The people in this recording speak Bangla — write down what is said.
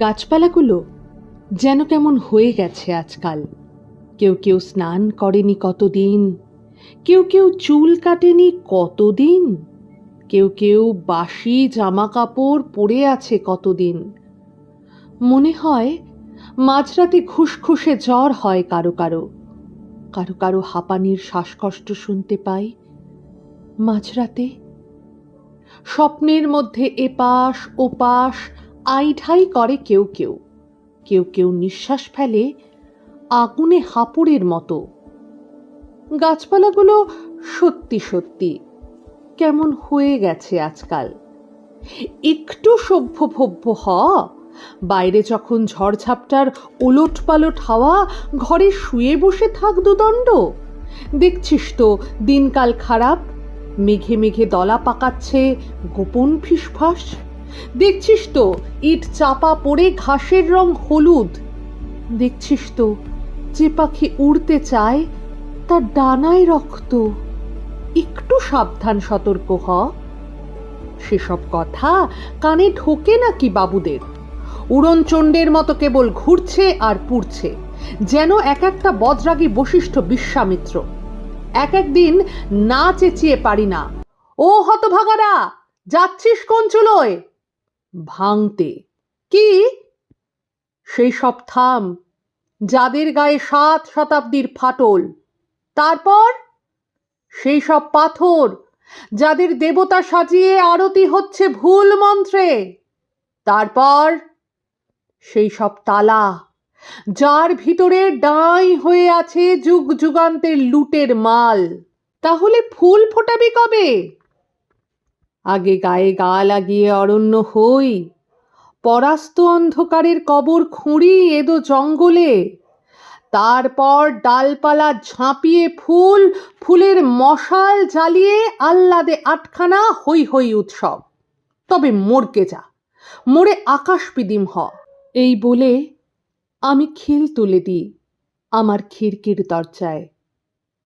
গাছপালাগুলো যেন কেমন হয়ে গেছে আজকাল। কেউ কেউ স্নান করেনি কতদিন, কেউ কেউ চুল কাটেনি কতদিন, কেউ কেউ বাসি জামা কাপড় পরে আছে কতদিন। মনে হয় মাঝরাতে খুসখুসে জ্বর হয় কারও কারও। কারও কারও হাঁপানির শ্বাসকষ্ট শুনতে পাই। মাঝরাতে স্বপ্নের মধ্যে এপাশ ওপাশ আইঢাই করে কেউ কেউ। কেউ কেউ নিঃশ্বাস ফেলে আগুনে হাঁপুড়ের মতো। গাছপালাগুলো সত্যি সত্যি কেমন হয়ে গেছে আজকাল। একটু সভ্য ভব্য হ বাইরে যখন ঝড়ঝাপটার ওলট পালট হাওয়া ঘরে শুয়ে বসে থাক দুদণ্ড। দেখছিস তো দিনকাল খারাপ, মেঘে মেঘে দলা পাকাচ্ছে গোপন ফিসফাস। দেখছিস তো, ইট চাপা পড়ে ঘাসের রং হলুদ। দেখছিস তো, যে পাখি উড়তে চায়, তার ডানায় রক্ত। একটু সাবধান, সতর্ক হ। সেসব কথা কানে ঢোকে নাকি বাবুদের? উড়নচণ্ডের মতো কেবল ঘুরছে আর পুড়ছে, যেন এক একটা বজ্রাগী বশিষ্ঠ বিশ্বামিত্র। এক একদিন না চেঁচিয়ে পারি না। ও হতভাগারা, যাচ্ছিস কোন চুলোয়? ভাঙতে। কি? সেই সব থাম, যাদের গায়ে সাত শতাব্দীর ফাটল। তারপর? সেই সব পাথর, যাদের দেবতা সাজিয়ে আরতি হচ্ছে ভুল মন্ত্রে। তারপর? সেই সব তালা, যার ভিতরে ডাঁই হয়ে আছে যুগ যুগান্তের লুটের মাল। তাহলে ফুল ফোটাবি কবে? আগে গায়ে গা লাগিয়ে অরণ্য হই, পরাস্ত অন্ধকারের কবর খুঁড়ি এদো জঙ্গলে। তারপর ডালপালা ঝাঁপিয়ে ফুল, ফুলের মশাল জ্বালিয়ে আহ্লাদে আটখানা হই হই উৎসব। তবে মরকে যা, মোরে আকাশ পিদিম হ। এই বলে আমি খিল তুলে দিই আমার খিড়কির দরজায়।